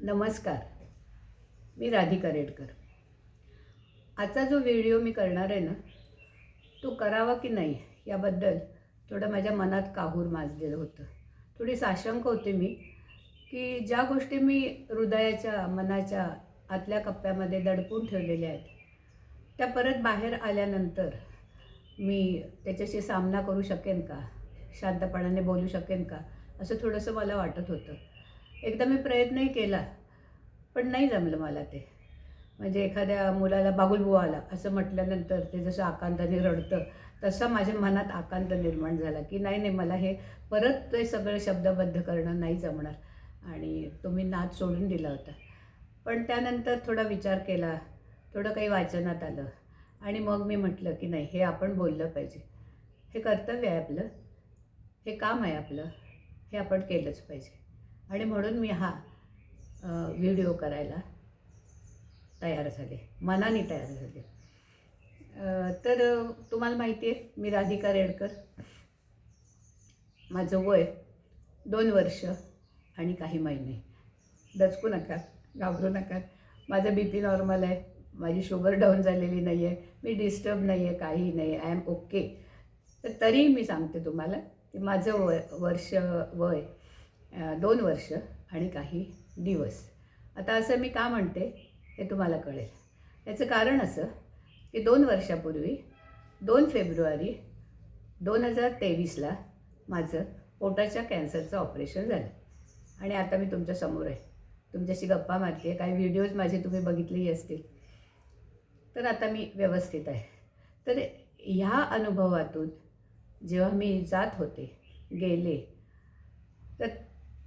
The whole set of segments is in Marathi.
नमस्कार. मी राधिका रेडकर. आजचा जो व्हिडिओ मी करणार आहे ना तो करावा की नाही याबद्दल थोडं माझ्या मनात काहूर माजलेलं होतं. थोडी साशंक होते मी की ज्या गोष्टी मी हृदयाच्या मनाच्या आतल्या कप्प्यामध्ये दडपून ठेवलेल्या आहेत त्या परत बाहेर आल्यानंतर मी त्याच्याशी सामना करू शकेन का? शांतपणाने बोलू शकेन का? असं थोडंसं मला वाटत होतं. एकदा मी प्रयत्नही केला पण नाही जमलं मला ते. म्हणजे एखाद्या मुलाला बागुलबुवा आला असं म्हटल्यानंतर ते जसं आकांताने रडतं तसा माझ्या मनात आकांत निर्माण झाला की नाही नाही मला हे परत ते सगळं शब्दबद्ध करणं नाही जमणार. आणि तुम्ही नाद सोडून दिला होता. पण त्यानंतर थोडा विचार केला थोडं काही वाचनात आलं. आणि मग मी म्हटलं की नाही हे आपण बोललं पाहिजे. हे कर्तव्य आहे आपलं. हे काम आहे आपलं. हे आपण केलंच पाहिजे. आणि म्हणून मी हा व्हिडिओ करायला तयार झाले. मनाने तयार झाले. तर तुम्हाला माहिती आहे मी राधिका रेडकर. माझं वय दोन वर्ष आणि काही महिने. दचकू नका घाबरू नका. माझं बी पी नॉर्मल आहे. माझी शुगर डाऊन झालेली नाही आहे. मी डिस्टर्ब नाही आहे काही नाही आय एम ओके तर तरीही मी सांगते तुम्हाला की माझं वय वर्ष वय दोन वर्ष आणि काही दिवस. आता असं मी का म्हणते हे तुम्हाला कळेल. याचं कारण असं की दोन वर्षापूर्वी दोन फेब्रुवारी दोन हजार तेवीसला माझं पोटाच्या कॅन्सरचं ऑपरेशन झालं. आणि आता मी तुमच्यासमोर आहे. तुमच्याशी गप्पा मारते काही व्हिडिओज माझे तुम्ही बघितलेही असतील. तर आता मी व्यवस्थित आहे. तर ह्या अनुभवातून जेव्हा मी जात होते गेले तर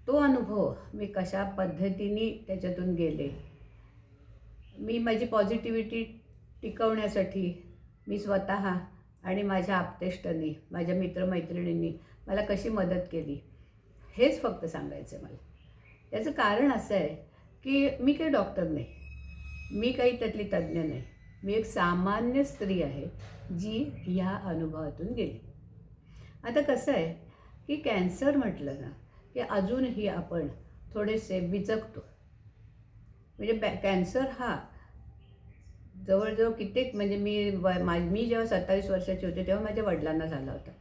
तो अनुभव मी कशा पद्धतीने त्याच्यातून गेले? मी माझी पॉझिटिव्हिटी टिकवण्यासाठी मी स्वतः आणि माझ्या आपतेष्टांनी माझ्या मित्रमैत्रिणींनी मला कशी मदत केली हेच फक्त सांगायचं आहे मला. याचं कारण असं आहे की मी काही डॉक्टर नाही. मी काही त्यातली तज्ज्ञ नाही. मी एक सामान्य स्त्री आहे जी ह्या अनुभवातून गेली. आता कसं आहे की कॅन्सर म्हटलं ना की अजूनही आपण थोडेसे बिचकतो. म्हणजे बॅ कॅन्सर हा जवळजवळ कित्येक म्हणजे मी व मा मी जेव्हा सत्तावीस वर्षाची होते तेव्हा माझ्या वडिलांना झाला होता.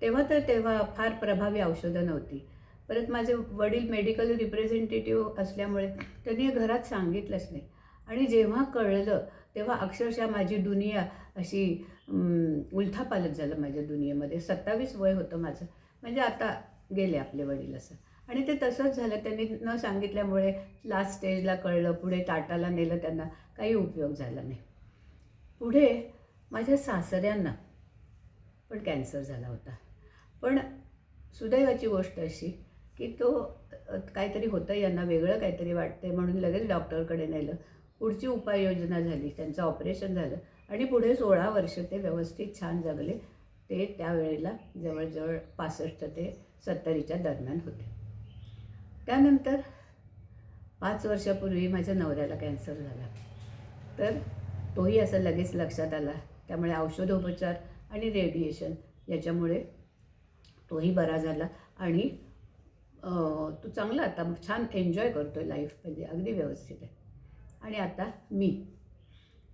तेव्हा तर तेव्हा फार प्रभावी औषधं नव्हती. परत माझे वडील मेडिकल रिप्रेझेंटेटिव्ह असल्यामुळे त्यांनी हे घरात सांगितलंच नाही. आणि जेव्हा कळलं तेव्हा अक्षरशः माझी दुनिया अशी उलथापालत उलथापालट झालं माझ्या दुनियेमध्ये. सत्तावीस वय होतं माझं. म्हणजे आता गेले आपले वडील असं. आणि ते तसंच झालं. त्यांनी न सांगितल्यामुळे लास्ट स्टेजला कळलं. पुढे टाटाला नेलं त्यांना. काही उपयोग झाला नाही. पुढे माझ्या सासऱ्यांना पण कॅन्सर झाला होता. पण सुदैवाची गोष्ट अशी की तो काहीतरी होतं. यांना वेगळं काहीतरी वाटतंय म्हणून लगेच डॉक्टरकडे नेलं. पुढची उपाययोजना झाली. त्यांचं ऑपरेशन झालं. आणि पुढे सोळा वर्ष ते व्यवस्थित छान जगले. ते त्यावेळेला जवळजवळ पासष्ट ते सत्तरीच्या दरम्यान होते. त्यानंतर पाच वर्षापूर्वी माझ्या नवऱ्याला कॅन्सर झाला. तर तोही असं लगेच लक्षात आला. त्यामुळे औषधोपचार आणि रेडिएशन याच्यामुळे तोही बरा झाला आणि तू चांगला आता छान एन्जॉय करतो आहे लाईफ म्हणजे अगदी व्यवस्थित आहे. आणि आता मी.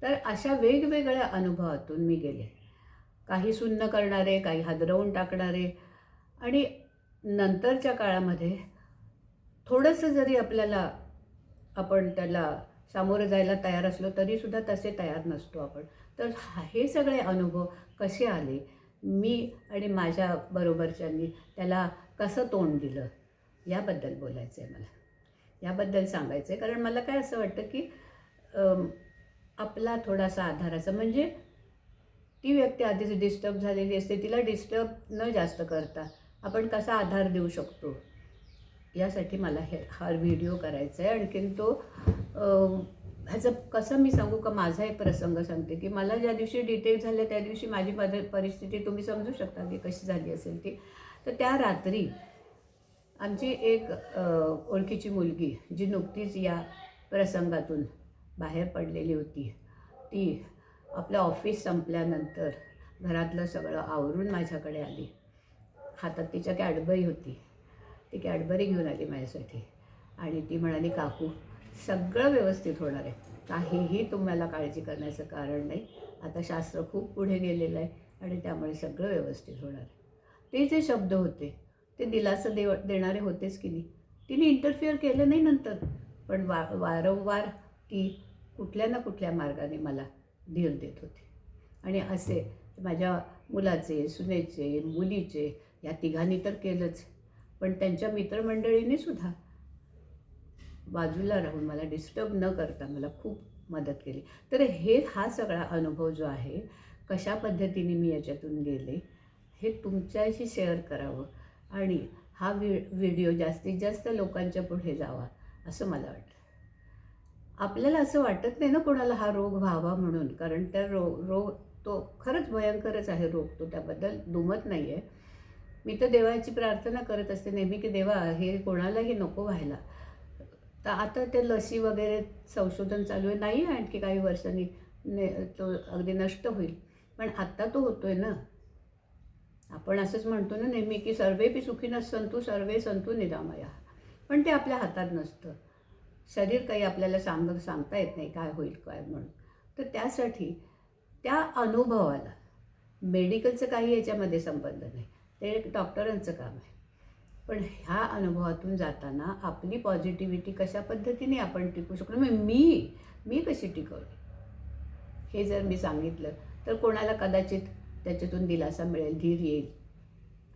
तर अशा वेगवेगळ्या अनुभवातून मी गेले. काही सुन्न करणारे काही हादरवून टाकणारे. आणि नंतरच्या काळामध्ये थोडंसं जरी आपल्याला आपण त्याला सामोरं जायला तयार असलो तरीसुद्धा तसे तयार नसतो आपण. तर हा- हे सगळे अनुभव कसे आले? मी आणि माझ्या बरोबरच्यांनी त्याला कसं तोंड दिलं? याबद्दल बोलायचं आहे मला. याबद्दल सांगायचं आहे कारण मला काय असं वाटतं की आपला थोडासा आधाराचा म्हणजे ती व्यक्ती आधीच डिस्टर्ब झालेली असते तिला डिस्टर्ब न जास्त करता आपण कसा आधार देऊ शकतो? यासाठी मला हे हा व्हिडिओ करायचा आहे. आणखीन तो ह्याचं कसं मी सांगू का? माझा एक प्रसंग सांगते की मला ज्या दिवशी डिटेल झालं त्या दिवशी माझी पद परिस्थिती तुम्ही समजू शकता की कशी झाली असेल ती. तर त्या रात्री आमची एक ओळखीची मुलगी जी नुकतीच या प्रसंगातून बाहेर पडलेली होती ती आपलं ऑफिस संपल्यानंतर घरातलं सगळं आवरून माझ्याकडे आली. हातात तिच्या कॅडबरी होती. ती कॅडबरी घेऊन आली माझ्यासाठी. आणि ती म्हणाली काकू सगळं व्यवस्थित होणार आहे. काहीही तुम्हाला काळजी करण्याचं कारण नाही. आता शास्त्र खूप पुढे गेलेलं आहे आणि त्यामुळे सगळं व्यवस्थित होणार आहे. ते जे शब्द होते ते दिलासा देव देणारे होतेच की नाही? तिने इंटरफिअर केलं नाही नंतर. पण वा वारंवार ती कुठल्या ना कुठल्या मार्गाने मला धीर देत होती. आणि असे माझ्या मुलाचे सुनेचे मुलीचे या तिघांनी तर केलंच. पण त्यांच्या मित्रमंडळीने सुद्धा बाजूला राहून मला डिस्टर्ब न करता मला खूप मदत केली. तर हे हा सगळा अनुभव जो आहे कशा पद्धतीने मी याच्यातून गेले हे तुमच्याशी शेअर करावं आणि हा व्हि व्हिडिओ जास्तीत जास्त लोकांच्या पुढे जावा असं मला वाटतं आपल्याला असं वाटत नाही ना कोणाला हा रोग व्हावा म्हणून. कारण त्या रो रोग तो खरंच भयंकरच आहे रोग तो त्याबद्दल दुमत नाही आहे मी तर देवाची प्रार्थना करत असते नेहमी की देवा हे कोणालाही नको व्हायला. तर आता ते लसी वगैरे संशोधन चालू आहे. नाही आहे आणखी काही वर्षांनी ने तो अगदी नष्ट होईल. पण आत्ता तो होतो आहे ना. आपण असंच म्हणतो ना नेहमी की सर्वे पी सुखीनं संतू सर्वे संतू निरामया पण ते आपल्या हातात नसतं. शरीर काही आपल्याला सांग सांगता येत नाही काय होईल काय म्हणून. तर त्यासाठी त्या अनुभवाला मेडिकलचं काही याच्यामध्ये संबंध नाही. ते डॉक्टरांचं काम आहे. पण ह्या अनुभवातून जाताना आपली पॉझिटिव्हिटी कशा पद्धतीने आपण टिकू शकतो? म्हणजे मी मी कशी टिकवली? हे जर मी सांगितलं तर कोणाला कदाचित त्याच्यातून दिलासा मिळेल धीर येईल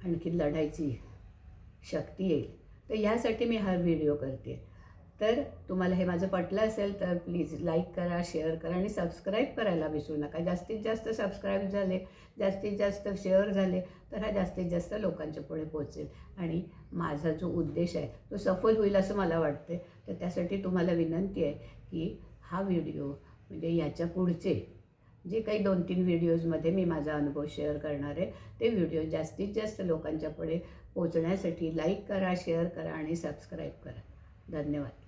आणखी लढायची शक्ती येईल. तर ह्यासाठी मी हा व्हिडिओ करते. तर तुम्हाला हे माझं पटलं असेल तर प्लीज लाईक करा शेअर करा आणि सबस्क्राईब करायला विसरू नका. जास्तीत जास्त सबस्क्राईब झाले जास्तीत जास्त शेअर झाले तर हा जास्तीत जास्त लोकांच्या पुढे पोहोचेल. आणि माझा जो उद्देश आहे तो सफल होईल असं मला वाटते तर त्यासाठी तुम्हाला विनंती आहे की हा व्हिडिओ म्हणजे याच्या पुढचे जे काही दोन तीन व्हिडिओजमध्ये मी माझा अनुभव शेअर करणार आहे ते व्हिडिओ जास्तीत जास्त लोकांच्या पुढे पोचण्यासाठी लाईक करा शेअर करा आणि सबस्क्राईब करा. धन्यवाद.